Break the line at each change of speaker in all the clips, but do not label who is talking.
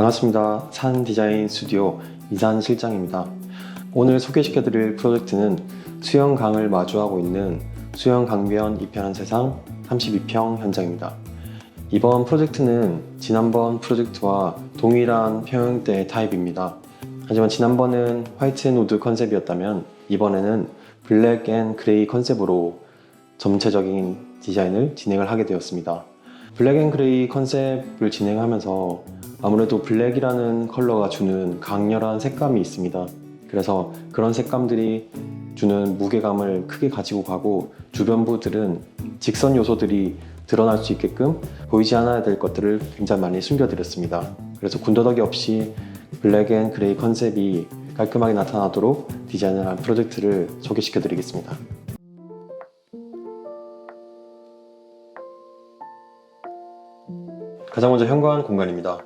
반갑습니다. 산 디자인 스튜디오 이산 실장입니다. 오늘 소개시켜드릴 프로젝트는 수영 강을 마주하고 있는 수영 강변 2편한 세상 32평 현장입니다. 이번 프로젝트는 지난번 프로젝트와 동일한 평형대 타입입니다. 하지만 지난번은 화이트 앤 우드 컨셉이었다면 이번에는 블랙 앤 그레이 컨셉으로 전체적인 디자인을 진행을 하게 되었습니다. 블랙 앤 그레이 컨셉을 진행하면서 아무래도 블랙이라는 컬러가 주는 강렬한 색감이 있습니다. 그래서 그런 색감들이 주는 무게감을 크게 가지고 가고 주변부들은 직선 요소들이 드러날 수 있게끔 보이지 않아야 될 것들을 굉장히 많이 숨겨드렸습니다. 그래서 군더더기 없이 블랙 앤 그레이 컨셉이 깔끔하게 나타나도록 디자인을 한 프로젝트를 소개시켜 드리겠습니다. 가장 먼저 현관 공간입니다.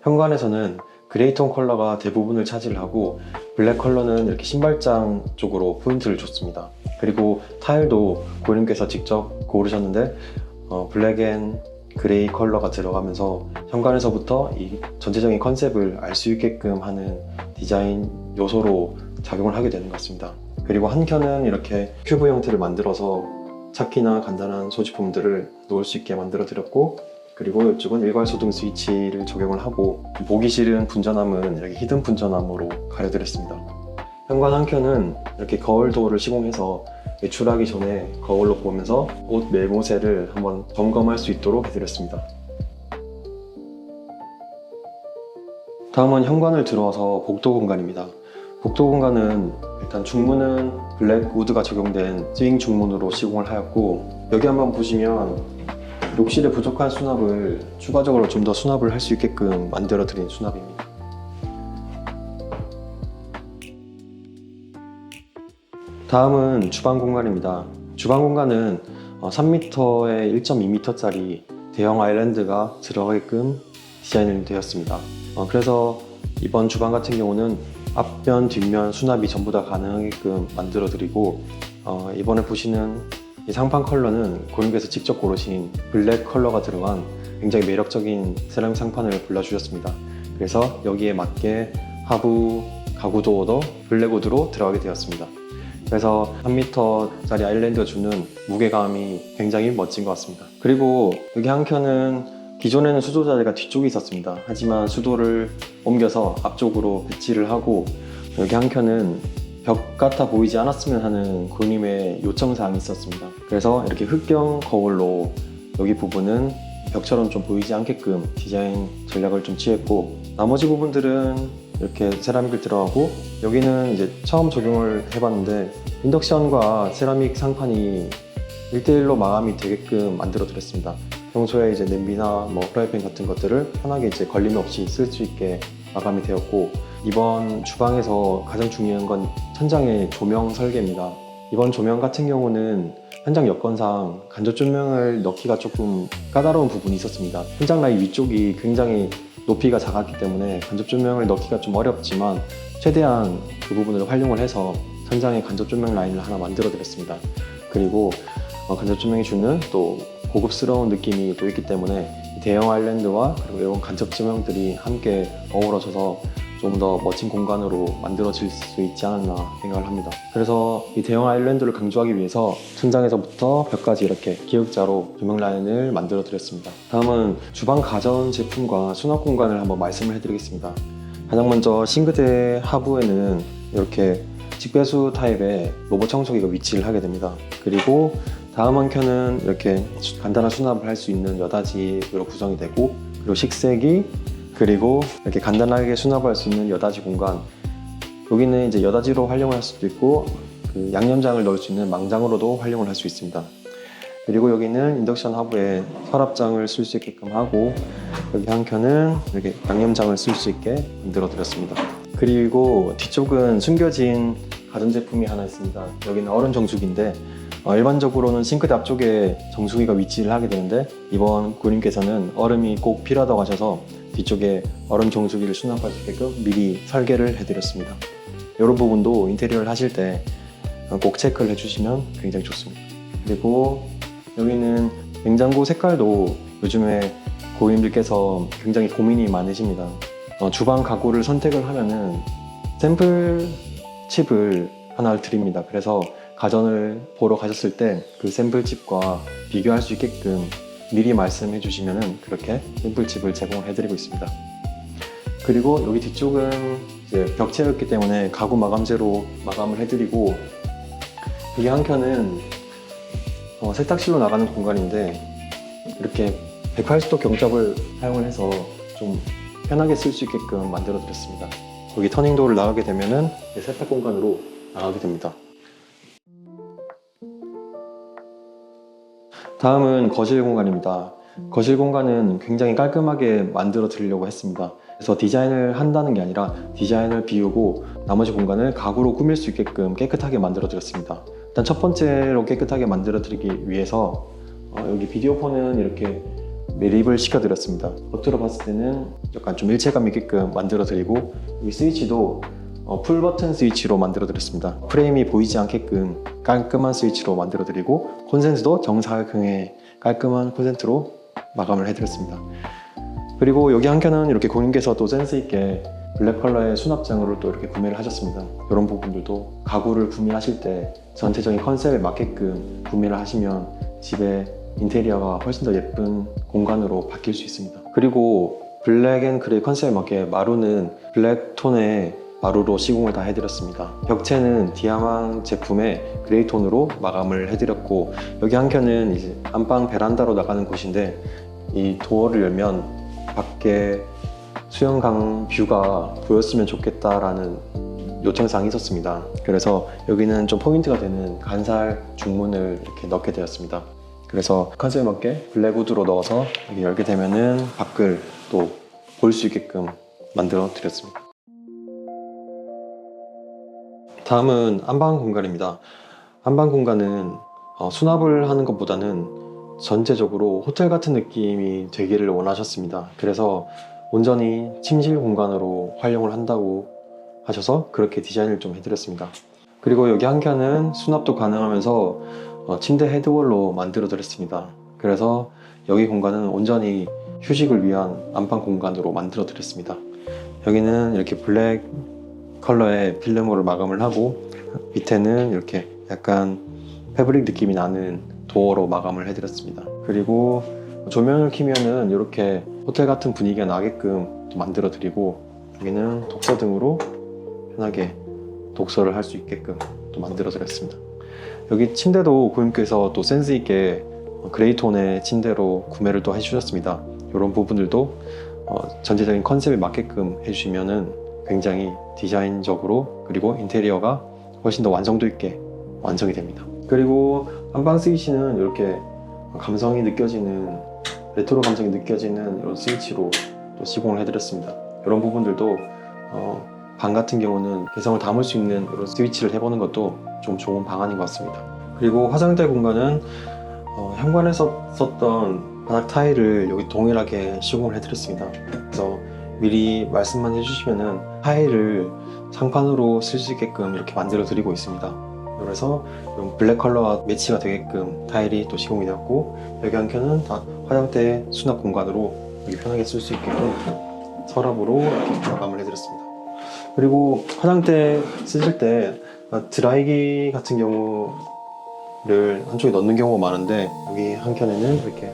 현관에서는 그레이톤 컬러가 대부분을 차지를 하고 블랙 컬러는 이렇게 신발장 쪽으로 포인트를 줬습니다. 그리고 타일도 고객님께서 직접 고르셨는데 어, 블랙 앤 그레이 컬러가 들어가면서 현관에서부터 이 전체적인 컨셉을 알 수 있게끔 하는 디자인 요소로 작용을 하게 되는 것 같습니다. 그리고 한 켠은 이렇게 큐브 형태를 만들어서 차키나 간단한 소지품들을 놓을 수 있게 만들어 드렸고 그리고 이쪽은 일괄 소등 스위치를 적용을 하고 보기 싫은 분전함은 이렇게 히든 분전함으로 가려드렸습니다. 현관 한 켠은 이렇게 거울 도어를 시공해서 외출하기 전에 거울로 보면서 옷 매모새를 한번 점검할 수 있도록 해드렸습니다. 다음은 현관을 들어와서 복도 공간입니다. 복도 공간은 일단 중문은 블랙 우드가 적용된 스윙 중문으로 시공을 하였고 여기 한번 보시면 욕실에 부족한 수납을 추가적으로 좀 더 수납을 할 수 있게끔 만들어 드린 수납입니다. 다음은 주방 공간입니다. 주방 공간은 3m에 1.2m짜리 대형 아일랜드가 들어가게끔 디자인이 되었습니다. 어, 그래서 이번 주방 같은 경우는 앞면, 뒷면 수납이 전부 다 가능하게끔 만들어 드리고 어, 이번에 보시는 이 상판 컬러는 고객님께서 직접 고르신 블랙 컬러가 들어간 굉장히 매력적인 세라믹 상판을 골라주셨습니다. 그래서 여기에 맞게 하부 가구 도어도 블랙 우드로 들어가게 되었습니다. 그래서 3m짜리 아일랜드가 주는 무게감이 굉장히 멋진 것 같습니다. 그리고 여기 한 켠은 기존에는 수도 자리가 뒤쪽에 있었습니다. 하지만 수도를 옮겨서 앞쪽으로 배치를 하고 여기 한 켠은 벽 같아 보이지 않았으면 하는 고님의 요청사항이 있었습니다. 그래서 이렇게 흑경 거울로 여기 부분은 벽처럼 좀 보이지 않게끔 디자인 전략을 좀 취했고 나머지 부분들은 이렇게 세라믹을 들어가고 여기는 이제 처음 적용을 해봤는데 인덕션과 세라믹 상판이 1대1로 마감이 되게끔 만들어 드렸습니다. 평소에 이제 냄비나 뭐 프라이팬 같은 것들을 편하게 이제 걸림 없이 쓸 수 있게 마감이 되었고 이번 주방에서 가장 중요한 건 천장의 조명 설계입니다. 이번 조명 같은 경우는 현장 여건상 간접 조명을 넣기가 조금 까다로운 부분이 있었습니다. 현장 라인 위쪽이 굉장히 높이가 작았기 때문에 간접 조명을 넣기가 좀 어렵지만 최대한 그 부분을 활용을 해서 천장에 간접 조명 라인을 하나 만들어 드렸습니다. 그리고 어, 간접 조명이 주는 또 고급스러운 느낌이 또 있기 때문에 대형 아일랜드와 그리고 이런 간접 조명들이 함께 어우러져서 좀 더 멋진 공간으로 만들어질 수 있지 않았나 생각을 합니다. 그래서 이 대형 아일랜드를 강조하기 위해서 천장에서부터 벽까지 이렇게 기역자로 조명 라인을 만들어 드렸습니다. 다음은 주방 가전 제품과 수납 공간을 한번 말씀을 해드리겠습니다. 가장 먼저 싱크대 하부에는 이렇게 직배수 타입의 로봇 청소기가 위치를 하게 됩니다. 그리고 다음 한 켠은 이렇게 간단한 수납을 할 수 있는 여닫이로 구성이 되고 그리고 식세기 그리고 이렇게 간단하게 수납할 수 있는 여닫이 공간 여기는 이제 여닫이로 활용을 할 수도 있고 그 양념장을 넣을 수 있는 망장으로도 활용을 할 수 있습니다. 그리고 여기는 인덕션 하부에 서랍장을 쓸 수 있게끔 하고 여기 한 켠은 이렇게 양념장을 쓸 수 있게 만들어 드렸습니다. 그리고 뒤쪽은 숨겨진 가전제품이 하나 있습니다. 여기는 얼음 정수기인데 어, 일반적으로는 싱크대 앞쪽에 정수기가 위치를 하게 되는데 이번 고님께서는 얼음이 꼭 필요하다고 하셔서 뒤쪽에 얼음 정수기를 수납할 수 있게끔 미리 설계를 해드렸습니다. 이런 부분도 인테리어를 하실 때 꼭 체크를 해주시면 굉장히 좋습니다. 그리고 여기는 냉장고 색깔도 요즘에 고객님들께서 굉장히 고민이 많으십니다. 어, 주방 가구를 선택을 하면은 샘플 칩을 하나를 드립니다. 그래서 가전을 보러 가셨을 때 그 샘플 칩과 비교할 수 있게끔 미리 말씀해 주시면은 그렇게 샘플 칩을 제공을 해드리고 있습니다. 그리고 여기 뒤쪽은 벽체였기 때문에 가구 마감재로 마감을 해드리고 여기 한 켠은 어, 세탁실로 나가는 공간인데 이렇게 180도 경접을 사용을 해서 좀 편하게 쓸 수 있게끔 만들어 드렸습니다. 여기 터닝도어를 나가게 되면은 세탁 공간으로 나가게 됩니다. 다음은 거실 공간입니다. 거실 공간은 굉장히 깔끔하게 만들어 드리려고 했습니다. 그래서 디자인을 한다는 게 아니라 디자인을 비우고 나머지 공간을 가구로 꾸밀 수 있게끔 깨끗하게 만들어 드렸습니다. 일단 첫 번째로 깨끗하게 만들어 드리기 위해서 어, 여기 비디오폰은 이렇게 매립을 시켜드렸습니다. 겉으로 봤을 때는 약간 좀 일체감 있게끔 만들어드리고 이 스위치도 어, 풀 버튼 스위치로 만들어 드렸습니다. 프레임이 보이지 않게끔 깔끔한 스위치로 만들어 드리고 콘센트도 정사각형의 깔끔한 콘센트로 마감을 해드렸습니다. 그리고 여기 한 켠은 이렇게 고객님께서 또 센스 있게 블랙 컬러의 수납장으로 또 이렇게 구매를 하셨습니다. 이런 부분들도 가구를 구매하실 때 전체적인 컨셉에 맞게끔 구매를 하시면 집에 인테리어가 훨씬 더 예쁜 공간으로 바뀔 수 있습니다. 그리고 블랙 앤 그레이 컨셉에 맞게 마루는 블랙 톤의 마루로 시공을 다 해드렸습니다. 벽체는 디아망 제품의 그레이 톤으로 마감을 해드렸고 여기 한 켠은 이제 안방 베란다로 나가는 곳인데 이 도어를 열면 밖에 수영강 뷰가 보였으면 좋겠다라는 요청사항이 있었습니다. 그래서 여기는 좀 포인트가 되는 간살 중문을 이렇게 넣게 되었습니다. 그래서 컨셉에 맞게 블랙우드로 넣어서 열게 되면은 밖을 또 볼 수 있게끔 만들어 드렸습니다. 다음은 안방 공간입니다. 안방 공간은 어, 수납을 하는 것보다는 전체적으로 호텔 같은 느낌이 되기를 원하셨습니다. 그래서 온전히 침실 공간으로 활용을 한다고 하셔서 그렇게 디자인을 좀 해드렸습니다. 그리고 여기 한 켠은 수납도 가능하면서 어, 침대 헤드월로 만들어 드렸습니다. 그래서 여기 공간은 온전히 휴식을 위한 안방 공간으로 만들어 드렸습니다. 여기는 이렇게 블랙 컬러의 필름으로 마감을 하고 밑에는 이렇게 약간 패브릭 느낌이 나는 도어로 마감을 해드렸습니다. 그리고 조명을 켜면은 이렇게 호텔 같은 분위기가 나게끔 또 만들어 드리고 여기는 독서 등으로 편하게 독서를 할 수 있게끔 또 만들어 드렸습니다. 여기 침대도 고객님께서 또 센스 있게 그레이 톤의 침대로 구매를 또 해주셨습니다. 이런 부분들도 어, 전체적인 컨셉에 맞게끔 해주시면은 굉장히 디자인적으로 그리고 인테리어가 훨씬 더 완성도 있게 완성이 됩니다. 그리고 안방 스위치는 이렇게 감성이 느껴지는 레트로 감성이 느껴지는 이런 스위치로 또 시공을 해드렸습니다. 이런 부분들도 어, 방 같은 경우는 개성을 담을 수 있는 이런 스위치를 해보는 것도 좀 좋은 방안인 것 같습니다. 그리고 화장대 공간은 어, 현관에서 썼던 바닥 타일을 여기 동일하게 시공을 해드렸습니다. 그래서 미리 말씀만 해주시면은 타일을 상판으로 쓸 수 있게끔 이렇게 만들어 드리고 있습니다. 그래서 이런 블랙 컬러와 매치가 되게끔 타일이 또 시공이 되었고 여기 한 켠은 다 화장대 수납 공간으로 편하게 쓸 수 있게끔 서랍으로 이렇게 마감을 해드렸습니다. 그리고 화장대 쓰실 때 드라이기 같은 경우를 한쪽에 넣는 경우가 많은데 여기 한 켠에는 이렇게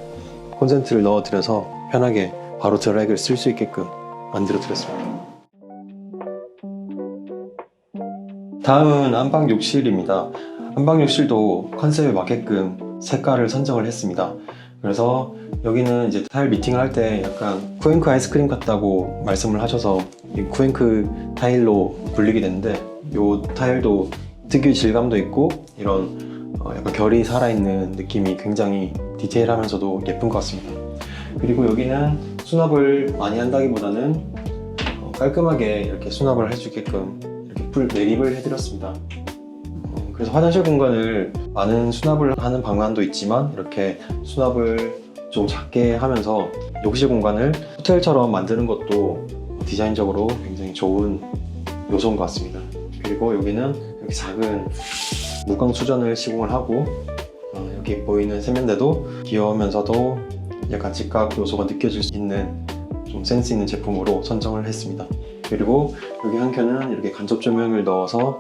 콘센트를 넣어드려서 편하게 바로 드라이기를 쓸 수 있게끔 만들어 드렸습니다. 다음은 안방 욕실입니다. 안방 욕실도 컨셉에 맞게끔 색깔을 선정을 했습니다. 그래서 여기는 이제 타일 미팅을 할 때 약간 쿠앤크 아이스크림 같다고 말씀을 하셔서 이 쿠앤크 타일로 불리게 됐는데 이 타일도 특유의 질감도 있고 이런 어, 약간 결이 살아있는 느낌이 굉장히 디테일하면서도 예쁜 것 같습니다. 그리고 여기는 수납을 많이 한다기보다는 어, 깔끔하게 이렇게 수납을 있게끔 풀 매립을 해드렸습니다. 어, 그래서 화장실 공간을 많은 수납을 하는 방안도 있지만 이렇게 수납을 좀 작게 하면서 욕실 공간을 호텔처럼 만드는 것도 디자인적으로 굉장히 좋은 요소인 것 같습니다. 그리고 여기는 이렇게 작은 무광 수전을 시공을 하고 어, 여기 보이는 세면대도 귀여우면서도 약간 직각 요소가 느껴질 수 있는 좀 센스 있는 제품으로 선정을 했습니다. 그리고 여기 한 켠은 이렇게 간접 조명을 넣어서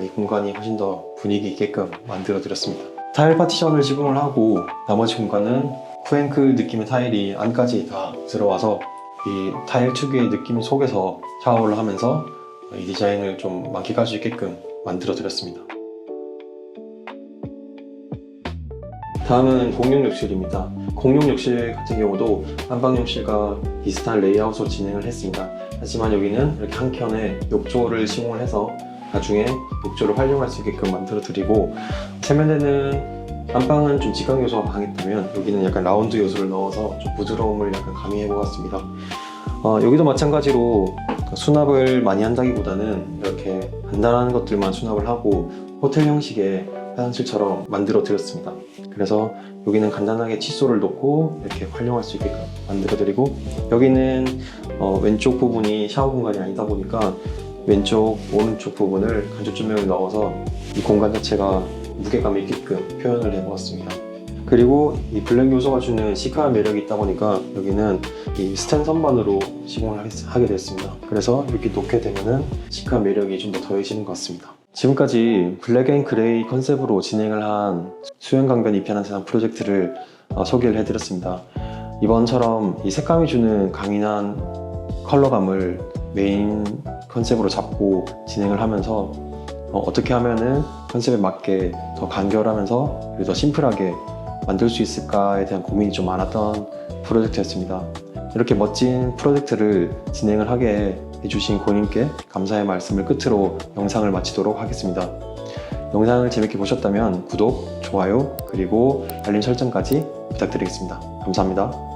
이 공간이 훨씬 더 분위기 있게끔 만들어 드렸습니다. 타일 파티션을 시공을 하고 나머지 공간은 쿠앤크 느낌의 타일이 안까지 다 들어와서 이 타일 특유의 느낌 속에서 샤워를 하면서 이 디자인을 좀 만끽할 수 있게끔 만들어 드렸습니다. 다음은 공용 욕실입니다. 공용 욕실 같은 경우도 안방 욕실과 비슷한 레이아웃으로 진행을 했습니다. 하지만 여기는 이렇게 한 켠에 욕조를 시공을 해서 나중에 욕조를 활용할 수 있게끔 만들어 드리고 세면대는 안방은 좀 직각 요소가 강했다면 여기는 약간 라운드 요소를 넣어서 좀 부드러움을 약간 가미해 보았습니다. 어, 여기도 마찬가지로 수납을 많이 한다기보다는 이렇게 간단한 것들만 수납을 하고 호텔 형식의 화장실처럼 만들어 드렸습니다. 그래서 여기는 간단하게 칫솔을 놓고 이렇게 활용할 수 있게끔 만들어 드리고 여기는 어, 왼쪽 부분이 샤워 공간이 아니다 보니까 왼쪽 오른쪽 부분을 간접 조명을 넣어서 이 공간 자체가 무게감이 있게끔 표현을 해보았습니다. 그리고 이 블랙 요소가 주는 시크한 매력이 있다 보니까 여기는 이 스텐 선반으로 시공을 하게- 하게 됐습니다. 그래서 이렇게 놓게 되면은 시크한 매력이 좀 더 더해지는 것 같습니다. 지금까지 블랙 앤 그레이 컨셉으로 진행을 한 수영 강변 이편한 세상 프로젝트를 어, 소개를 해드렸습니다. 이번처럼 이 색감이 주는 강인한 컬러감을 메인 컨셉으로 잡고 진행을 하면서 어, 떻게 하면은 컨셉에 맞게 더 간결하면서 그리고 더 심플하게 만들 수 있을까에 대한 고민이 좀 많았던 프로젝트였습니다. 이렇게 멋진 프로젝트를 진행을 하게 해주신 고님께 감사의 말씀을 끝으로 영상을 마치도록 하겠습니다. 영상을 재밌게 보셨다면 구독, 좋아요, 그리고 알림 설정까지 부탁드리겠습니다. 감사합니다.